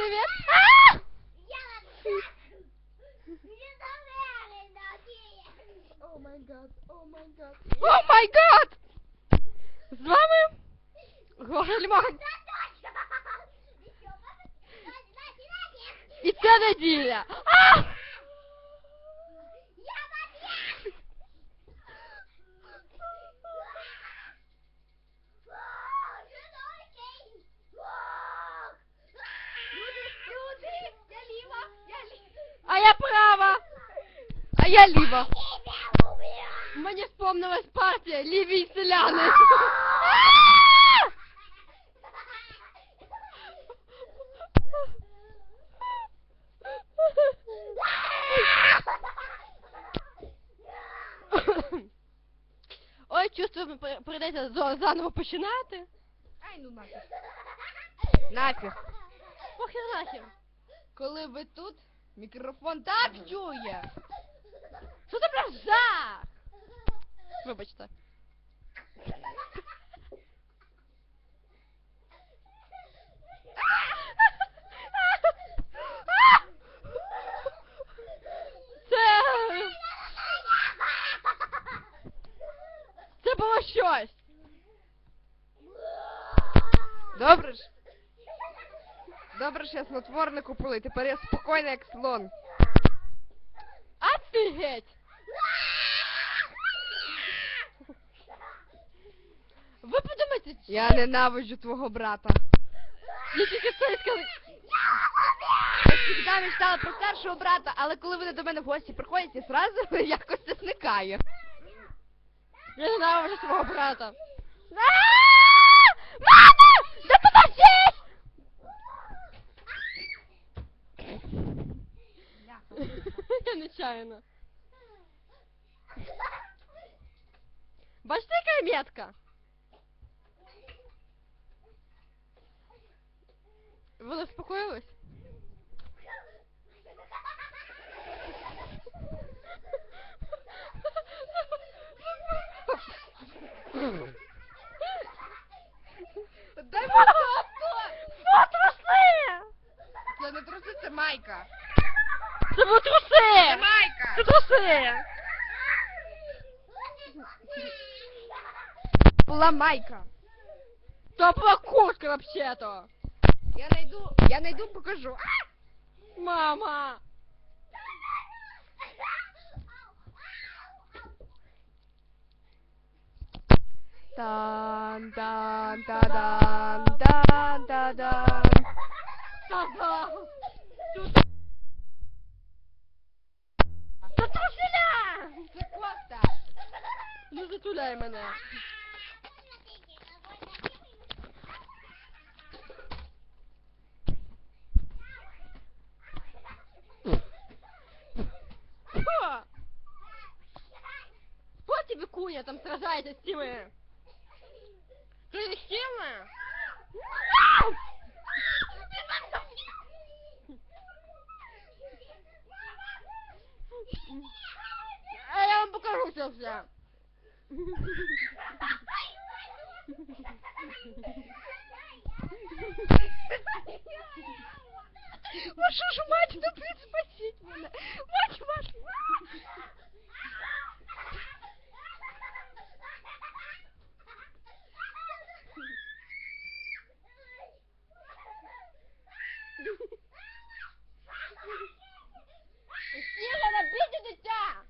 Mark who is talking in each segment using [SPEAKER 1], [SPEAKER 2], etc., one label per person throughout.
[SPEAKER 1] привіт! А! О май гад, о май гад. О май гад! З вами Гоголь Моголь. І це неділя. А! А Я ліва. Мені вспомнилась партія Ліві і селяни. Ой, чувствую, прийдеться заново починати.
[SPEAKER 2] Ай, ну нафіг. Нафіг.
[SPEAKER 1] Похер нахер.
[SPEAKER 2] Коли ви тут, мікрофон так чує.
[SPEAKER 1] Що це прям жах? Вибачте. Це... Це було щось.
[SPEAKER 2] Добре ж. Добре, що я снотворне купили, тепер я спокійна, як слон.
[SPEAKER 1] Офігеть! Ви подумайте,
[SPEAKER 2] Я ненавиджу твого брата.
[SPEAKER 1] я тільки це і сказала.
[SPEAKER 2] Я завжди мечтала про старшого брата, але коли вони до мене в гості приходять, я зразу якось це зникає.
[SPEAKER 1] Я ненавиджу свого брата. Мама! Допоможіть! Я нечаянно. Бачите, яка метка? Ви успокоїлись?
[SPEAKER 2] Дай!
[SPEAKER 1] Що труси?
[SPEAKER 2] Це не труси, це майка.
[SPEAKER 1] Це були
[SPEAKER 2] Це
[SPEAKER 1] труси!
[SPEAKER 2] майка!
[SPEAKER 1] Це труси!
[SPEAKER 2] Була майка.
[SPEAKER 1] Це була куртка вообще-то!
[SPEAKER 2] Я найду, я найду, покажу. А!
[SPEAKER 1] Мама!
[SPEAKER 2] Тан тан та дан тан та дан.
[SPEAKER 1] Та-да! Це труселя!
[SPEAKER 2] Це кофта.
[SPEAKER 1] Ну затуляй мене. Там сражается с теми. Ты с теми? А я вам покажу сейчас.
[SPEAKER 2] Вашу ж мать, ну блін, спасіть мене. Мать вашу.
[SPEAKER 1] Тихо, набейте дитя!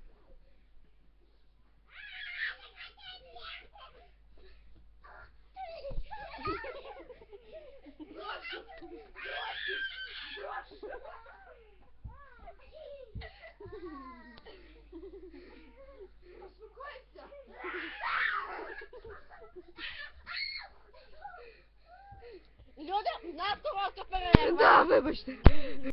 [SPEAKER 1] Люди, у нас коротка перерва.
[SPEAKER 2] Да, вибачте.